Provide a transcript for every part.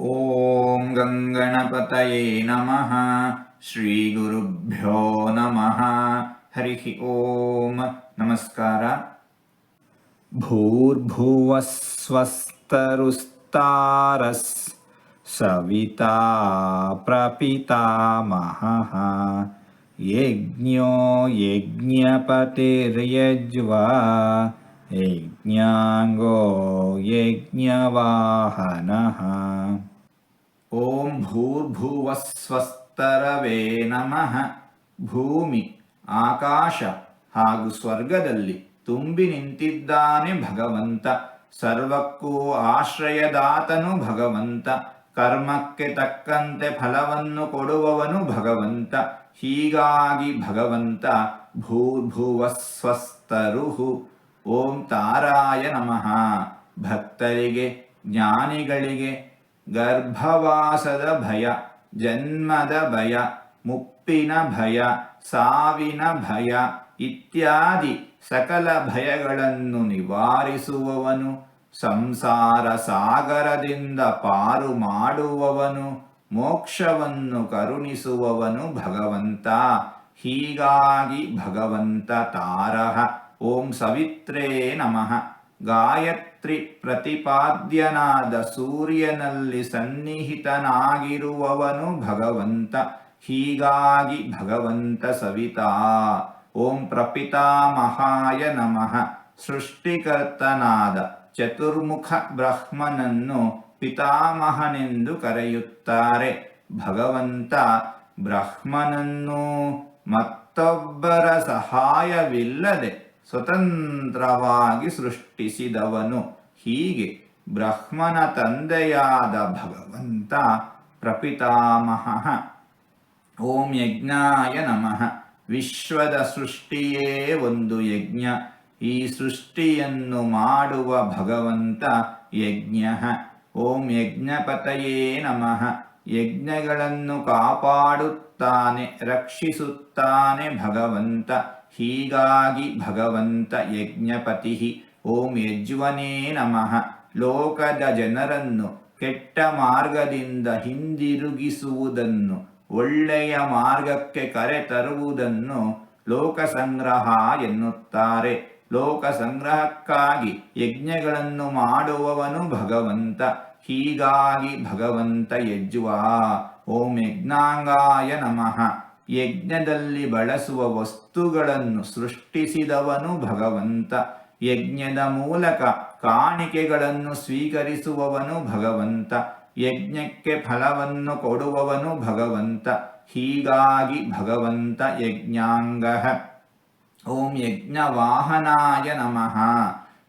ॐ गङ्गणपतये नमः। श्रीगुरुभ्यो नमः। हरिः ॐ नमस्कार। भूर्भुवस्वस्तरुस्तारस् सविता प्रपितामहः यज्ञो यज्ञपतिर्यज्वा ಯಜ್ಞಾಂಗೋ ಯಜ್ಞವಾಹನಃ. ಓಂ ಭೂರ್ಭುವಸ್ವಸ್ತರವೇ ನಮಃ. ಭೂಮಿ, ಆಕಾಶ ಹಾಗೂ ಸ್ವರ್ಗದಲ್ಲಿ ತುಂಬಿ ನಿಂತಿದ್ದಾನೆ ಭಗವಂತ. ಸರ್ವಕ್ಕೂ ಆಶ್ರಯದಾತನು ಭಗವಂತ. ಕರ್ಮಕ್ಕೆ ತಕ್ಕಂತೆ ಫಲವನ್ನು ಕೊಡುವವನು ಭಗವಂತ. ಹೀಗಾಗಿ ಭಗವಂತ ಭೂರ್ಭುವಸ್ವಸ್ತರುಹು. ಓಂ ತಾರಾಯ ನಮಃ. ಭಕ್ತರಿಗೆ, ಜ್ಞಾನಿಗಳಿಗೆ ಗರ್ಭವಾಸದ ಭಯ, ಜನ್ಮದ ಭಯ, ಮುಪ್ಪಿನ ಭಯ, ಸಾವಿನ ಭಯ ಇತ್ಯಾದಿ ಸಕಲ ಭಯಗಳನ್ನು ನಿವಾರಿಸುವವನು, ಸಂಸಾರ ಸಾಗರದಿಂದ ಪಾರು ಮಾಡುವವನು, ಮೋಕ್ಷವನ್ನು ಕರುಣಿಸುವವನು ಭಗವಂತ. ಹೀಗಾಗಿ ಭಗವಂತ ತಾರಹ. ಓಂ ಸವಿತ್ರೇ ನಮಃ. ಗಾಯತ್ರಿ ಪ್ರತಿಪಾದ್ಯನಾದ ಸೂರ್ಯನಲ್ಲಿ ಸನ್ನಿಹಿತನಾಗಿರುವವನು ಭಗವಂತ. ಹೀಗಾಗಿ ಭಗವಂತ ಸವಿತಾ. ಓಂ ಪ್ರಪಿತಾಮಹಾಯ ನಮಃ. ಸೃಷ್ಟಿಕರ್ತನಾದ ಚತುರ್ಮುಖ ಬ್ರಹ್ಮನನ್ನು ಪಿತಾಮಹನೆಂದು ಕರೆಯುತ್ತಾರೆ. ಭಗವಂತ ಬ್ರಹ್ಮನನ್ನು ಮತ್ತೊಬ್ಬರ ಸಹಾಯವಿಲ್ಲದೆ ಸ್ವತಂತ್ರವಾಗಿ ಸೃಷ್ಟಿಸಿದವನು. ಹೀಗೆ ಬ್ರಹ್ಮನ ತಂದೆಯಾದ ಭಗವಂತ ಪ್ರಪಿತಾಮಹ. ಓಂ ಯಜ್ಞಾಯ ನಮಃ. ವಿಶ್ವದ ಸೃಷ್ಟಿಯೇ ಒಂದು ಯಜ್ಞ. ಈ ಸೃಷ್ಟಿಯನ್ನು ಮಾಡುವ ಭಗವಂತ ಯಜ್ಞ. ಓಂ ಯಜ್ಞಪತಯೇ ನಮಃ. ಯಜ್ಞಗಳನ್ನು ಕಾಪಾಡುತ್ತಾನೆ, ರಕ್ಷಿಸುತ್ತಾನೆ ಭಗವಂತ. ಹೀಗಾಗಿ ಭಗವಂತ ಯಜ್ಞಪತಿ ಓಂ ಯಜ್ವನೇ ನಮಃ. ಲೋಕದ ಜನರನ್ನು ಕೆಟ್ಟ ಮಾರ್ಗದಿಂದ ಹಿಂದಿರುಗಿಸುವುದನ್ನು, ಒಳ್ಳೆಯ ಮಾರ್ಗಕ್ಕೆ ಕರೆತರುವುದನ್ನು ಲೋಕಸಂಗ್ರಹ ಎನ್ನುತ್ತಾರೆ. ಲೋಕ ಸಂಗ್ರಹಕ್ಕಾಗಿ ಯಜ್ಞಗಳನ್ನು ಮಾಡುವವನು ಭಗವಂತ. ಹೀಗಾಗಿ ಭಗವಂತ ಯಜ್ವಾ. ಓಂ ಯಜ್ಞಾಂಗಾಯ ನಮಃ. ಯಜ್ಞದಲ್ಲಿ ಬಳಸುವ ವಸ್ತುಗಳನ್ನು ಸೃಷ್ಟಿಸಿದವನು ಭಗವಂತ. ಯಜ್ಞದ ಮೂಲಕ ಕಾಣಿಕೆಗಳನ್ನು ಸ್ವೀಕರಿಸುವವನು ಭಗವಂತ. ಯಜ್ಞಕ್ಕೆ ಫಲವನ್ನು ಕೊಡುವವನು ಭಗವಂತ. ಹೀಗಾಗಿ ಭಗವಂತ ಯಜ್ಞಾಂಗ. ಓಂ ಯಜ್ಞವಾಹನಾಯ ನಮಃ.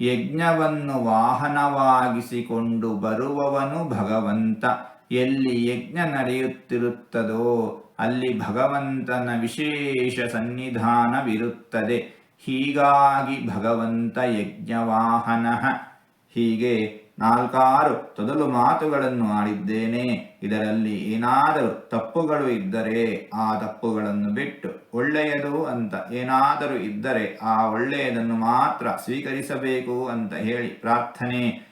ಯಜ್ಞವನ್ನು ವಾಹನವಾಗಿಸಿಕೊಂಡು ಬರುವವನು ಭಗವಂತ. ಎಲ್ಲಿ ಯಜ್ಞ ನಡೆಯುತ್ತಿರುತ್ತದೋ ಅಲ್ಲಿ ಭಗವಂತನ ವಿಶೇಷ ಸನ್ನಿಧಾನವಿರುತ್ತದೆ ಹೀಗಾಗಿ ಭಗವಂತ ಯಜ್ಞವಾಹನ. ಹೀಗೆ ನಾಲ್ಕಾರು ತೊದಲು ಮಾತುಗಳನ್ನು ಆಡಿದ್ದೇನೆ. ಇದರಲ್ಲಿ ಏನಾದರೂ ತಪ್ಪುಗಳು ಇದ್ದರೆ ಆ ತಪ್ಪುಗಳನ್ನು ಬಿಟ್ಟು ಒಳ್ಳೆಯದು ಅಂತ ಏನಾದರೂ ಇದ್ದರೆ ಆ ಒಳ್ಳೆಯದನ್ನು ಮಾತ್ರ ಸ್ವೀಕರಿಸಬೇಕು ಅಂತ ಹೇಳಿ ಪ್ರಾರ್ಥನೆ